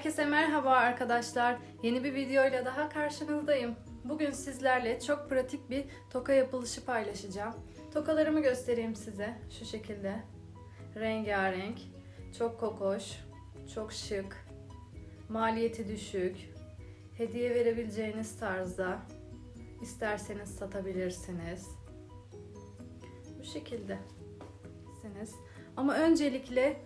Herkese merhaba arkadaşlar. Yeni bir videoyla daha karşınızdayım. Bugün sizlerle çok pratik bir toka yapılışı paylaşacağım. Tokalarımı göstereyim size şu şekilde. Rengarenk, çok kokoş, çok şık, maliyeti düşük, hediye verebileceğiniz tarzda. İsterseniz satabilirsiniz. Bu şekilde. Ama öncelikle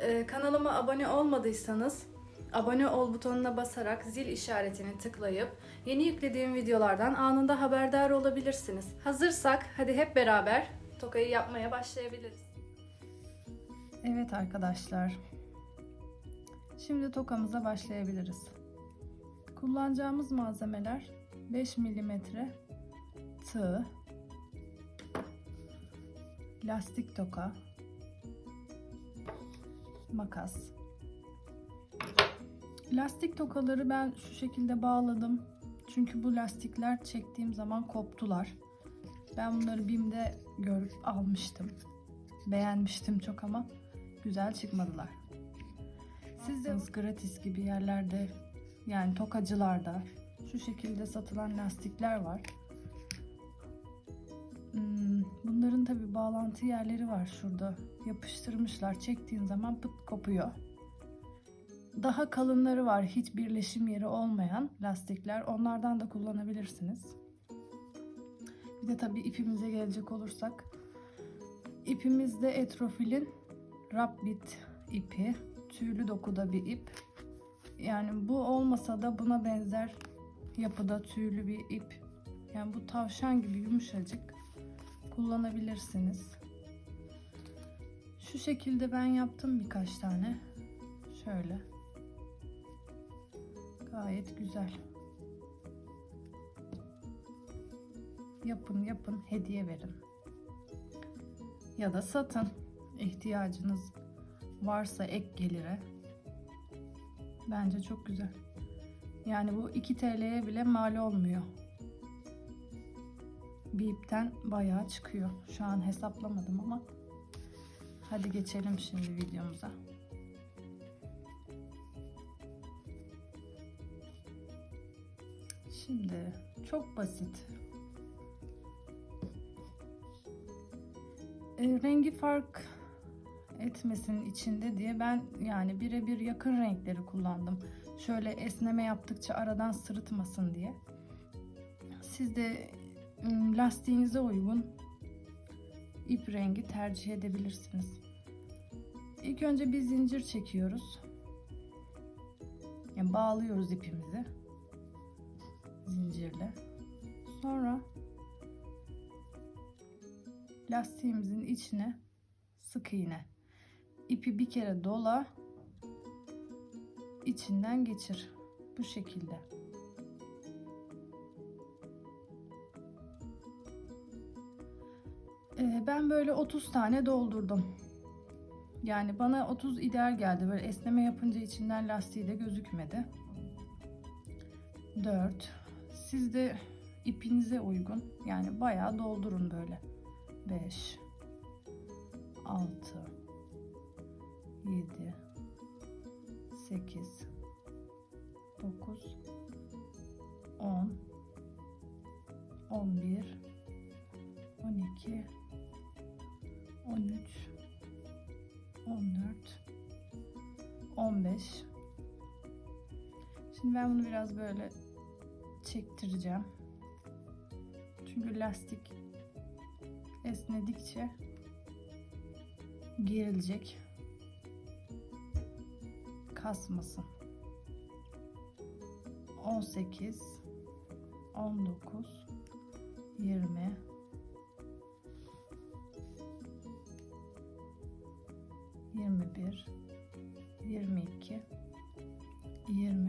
e, kanalıma abone olmadıysanız abone ol butonuna basarak zil işaretini tıklayıp yeni yüklediğim videolardan anında haberdar olabilirsiniz. Hazırsak hadi hep beraber tokayı yapmaya başlayabiliriz. Evet arkadaşlar. Şimdi tokamıza başlayabiliriz. Kullanacağımız malzemeler 5 mm tığ, lastik toka, makas. Lastik tokaları ben şu şekilde bağladım. Çünkü bu lastikler çektiğim zaman koptular. Ben bunları BİM'de görüp almıştım. Beğenmiştim çok ama güzel çıkmadılar. Siz de gratis gibi yerlerde yani tokacılarda şu şekilde satılan lastikler var. Hmm, Bunların tabi bağlantı yerleri var şurada. Yapıştırmışlar. Çektiğin zaman pıt kopuyor. Daha kalınları var. Hiç birleşim yeri olmayan lastikler. Onlardan da kullanabilirsiniz. Bir de tabi ipimize gelecek olursak. İpimizde Etrofil'in Rabbit ipi. Tüylü dokuda bir ip. Yani bu olmasa da buna benzer yapıda tüylü bir ip. Yani bu tavşan gibi yumuşacık kullanabilirsiniz. Şu şekilde ben yaptım birkaç tane. Şöyle. Gayet güzel. Yapın yapın hediye verin. Ya da satın. İhtiyacınız varsa ek gelire. Bence çok güzel. Yani bu 2 TL'ye bile mal olmuyor bir ipten bayağı çıkıyor. Şu an hesaplamadım ama hadi geçelim şimdi videomuza. Şimdi çok basit. E, rengi fark etmesin içinde diye ben yani birebir yakın renkleri kullandım. Şöyle esneme yaptıkça aradan sırıtmasın diye. Siz de lastiğinize uygun ip rengi tercih edebilirsiniz. İlk önce bir zincir çekiyoruz. Yani bağlıyoruz ipimizi zincirle. Sonra lastiğimizin içine sık iğne. İpi bir kere dola, içinden geçir. Bu şekilde. Ee, ben böyle 30 tane doldurdum. Yani bana 30 ideal geldi. Böyle esneme yapınca içinden lastiği de gözükmedi. 4. Siz de ipinize uygun. Yani bayağı doldurun böyle. 5 6 7 8 9 10 11 12 13 14 15 Şimdi ben bunu biraz böyle çektireceğim. Çünkü lastik esnedikçe gerilecek. Kasmasın. 18 19 20 21 22 23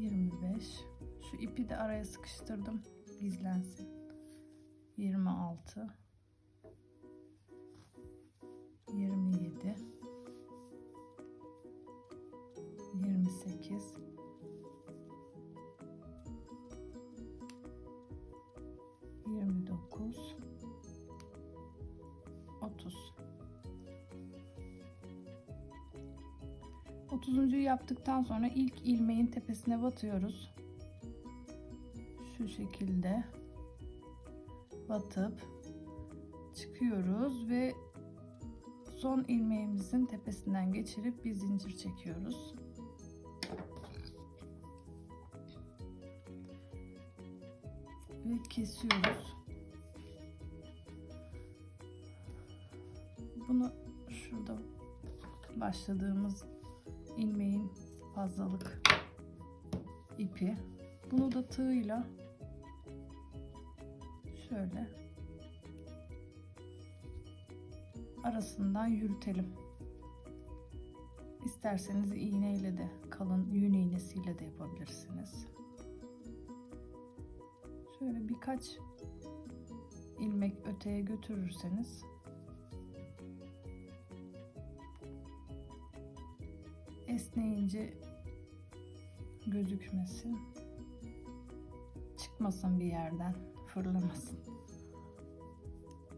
25 şu ipi de araya sıkıştırdım. Gizlensin. 26 27 28 29 30 yaptıktan sonra ilk ilmeğin tepesine batıyoruz. Şu şekilde batıp çıkıyoruz ve son ilmeğimizin tepesinden geçirip bir zincir çekiyoruz. Ve kesiyoruz. Bunu şurada başladığımız ilmeğin fazlalık ipi. Bunu da tığıyla şöyle arasından yürütelim. İsterseniz iğneyle de kalın yün iğnesiyle de yapabilirsiniz. Şöyle birkaç ilmek öteye götürürseniz esneyince gözükmesin. Çıkmasın bir yerden, fırlamasın.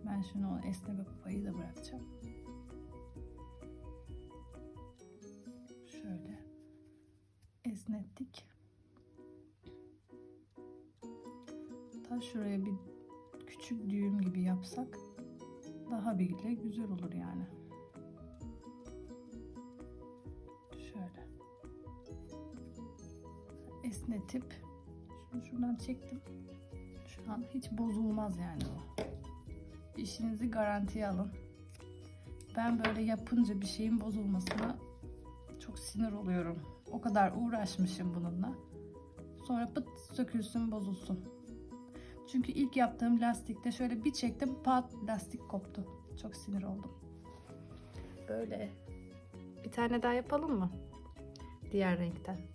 Ben şimdi o esneme payı da bırakacağım. Şöyle esnettik. Ta şuraya bir küçük düğüm gibi yapsak daha bile güzel olur yani. Esnetip şunu şuradan çektim. Şu an hiç bozulmaz yani o. İşinizi garantiye alın. Ben böyle yapınca bir şeyin bozulmasına çok sinir oluyorum. O kadar uğraşmışım bununla. Sonra pıt sökülsün bozulsun. Çünkü ilk yaptığım lastikte şöyle bir çektim pat lastik koptu. Çok sinir oldum. Böyle. Bir tane daha yapalım mı? Diğer renkten.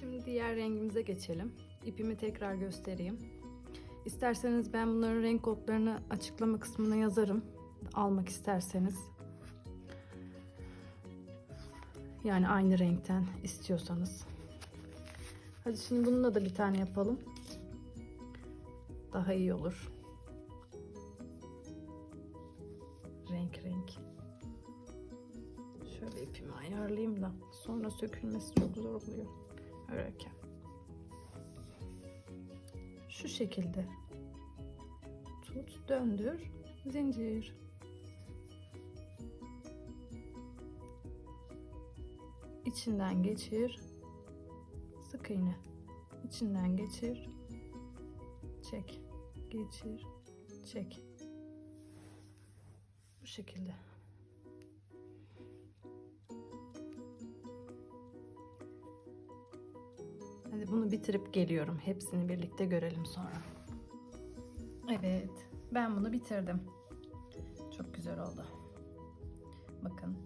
Şimdi diğer rengimize geçelim. İpimi tekrar göstereyim. İsterseniz ben bunların renk kodlarını açıklama kısmına yazarım. Almak isterseniz. Yani aynı renkten istiyorsanız. Hadi şimdi bununla da bir tane yapalım. Daha iyi olur. Renk renk. Şöyle ipimi ayarlayayım da sonra sökülmesi çok zor oluyor örerken. Şu şekilde tut, döndür, zincir. İçinden geçir, sık iğne. İçinden geçir, çek, geçir, çek. Bu şekilde. Hadi bunu bitirip geliyorum. Hepsini birlikte görelim sonra. Evet, ben bunu bitirdim. Çok güzel oldu. Bakın.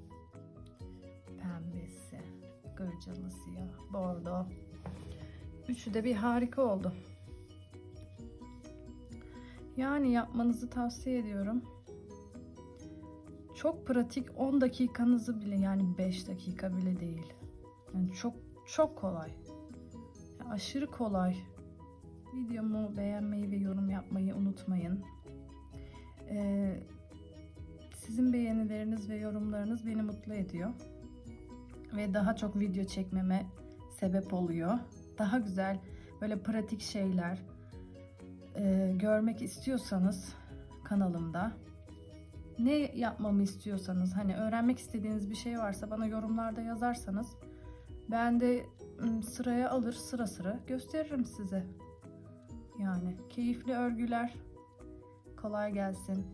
Pembesi, gırcalı siyah, bordo. Üçü de bir harika oldu. Yani yapmanızı tavsiye ediyorum. Çok pratik 10 dakikanızı bile yani 5 dakika bile değil. Yani çok çok kolay. Aşırı kolay. Videomu beğenmeyi ve yorum yapmayı unutmayın. Ee, sizin beğenileriniz ve yorumlarınız beni mutlu ediyor. Ve daha çok video çekmeme sebep oluyor. Daha güzel böyle pratik şeyler e, görmek istiyorsanız kanalımda ne yapmamı istiyorsanız hani öğrenmek istediğiniz bir şey varsa bana yorumlarda yazarsanız ben de sıraya alır sıra sıra gösteririm size. Yani keyifli örgüler kolay gelsin.